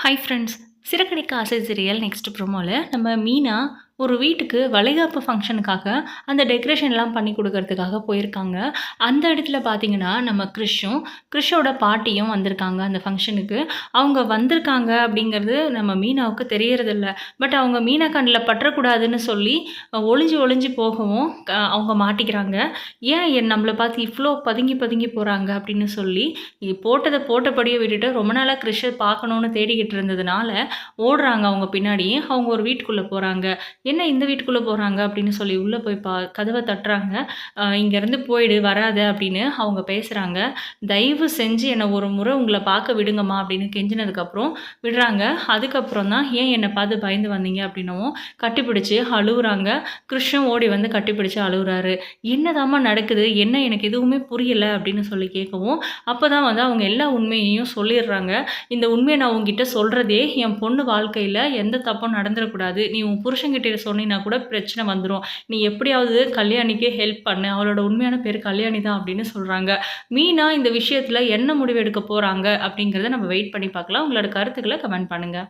Hi friends Siragadikka ஆசை serial next ப்ரோமோவில் நம்ம மீனா ஒரு வீட்டுக்கு வளைகாப்பு ஃபங்க்ஷனுக்காக அந்த டெக்கரேஷன்லாம் பண்ணி கொடுக்கறதுக்காக போயிருக்காங்க. அந்த இடத்துல பார்த்தீங்கன்னா நம்ம கிறிஷும் கிறிஷோட பாட்டியும் வந்திருக்காங்க அந்த ஃபங்க்ஷனுக்கு அவங்க வந்திருக்காங்க அப்படிங்கிறது நம்ம மீனாவுக்கு தெரியறதில்ல. பட் அவங்க மீனா கண்ணில் பற்றக்கூடாதுன்னு சொல்லி ஒளிஞ்சு ஒளிஞ்சு போகவும் அவங்க மாட்டிக்கிறாங்க. ஏன் என் நம்மளை பார்த்து இவ்வளோ பதுங்கி பதுங்கி போகிறாங்க அப்படின்னு சொல்லி போட்டதை போட்டபடியே விட்டுட்டு ரொம்ப நாளாக கிறிஷை பார்க்கணுன்னு தேடிக்கிட்டு இருந்ததுனால ஓடுறாங்க அவங்க பின்னாடி. அவங்க ஒரு வீட்டுக்குள்ளே போகிறாங்க என்ன இந்த வீட்டுக்குள்ளே போகிறாங்க அப்படின்னு சொல்லி உள்ளே போய் பா கதவை தட்டுறாங்க. இங்கேருந்து போயிடு வராத அப்படின்னு அவங்க பேசுகிறாங்க தயவு செஞ்சு என்னை ஒரு முறை உங்களை பார்க்க விடுங்கம்மா அப்படின்னு கெஞ்சினதுக்கப்புறம் விடுறாங்க. அதுக்கப்புறம் தான் ஏன் என்னை பார்த்து பயந்து வந்தீங்க அப்படின்னவும் கட்டிப்பிடிச்சு அழுகுறாங்க கிருஷ்ணன் ஓடி வந்து கட்டிப்பிடிச்சு அழுகுறாரு என்னதாம்மா நடக்குது? என்ன எனக்கு எதுவுமே புரியலை அப்படின்னு சொல்லி கேட்கவும் அப்போ தான் வந்து அவங்க எல்லா உண்மையையும் சொல்லிடுறாங்க. இந்த உண்மையை நான் உங்ககிட்ட சொல்கிறதே என் பொண்ணு வாழ்க்கையில் எந்த தப்பும் நடந்துடக்கூடாது. நீ உன் புருஷங்கிட்ட சொன்னீங்கன்னா கூட பிரச்சனை வந்துடும் நீ எப்படியாவது கல்யாணிக்கு ஹெல்ப் பண்ணு. அவளோட உண்மையான பேர் கல்யாணி தான் அப்படின்னு சொல்கிறாங்க மீனா இந்த விஷயத்தில் என்ன முடிவு எடுக்க போகிறாங்க அப்படிங்கிறத நம்ம வெயிட் பண்ணி பார்க்கலாம். உங்களோட கருத்துக்களை கமெண்ட் பண்ணுங்கள்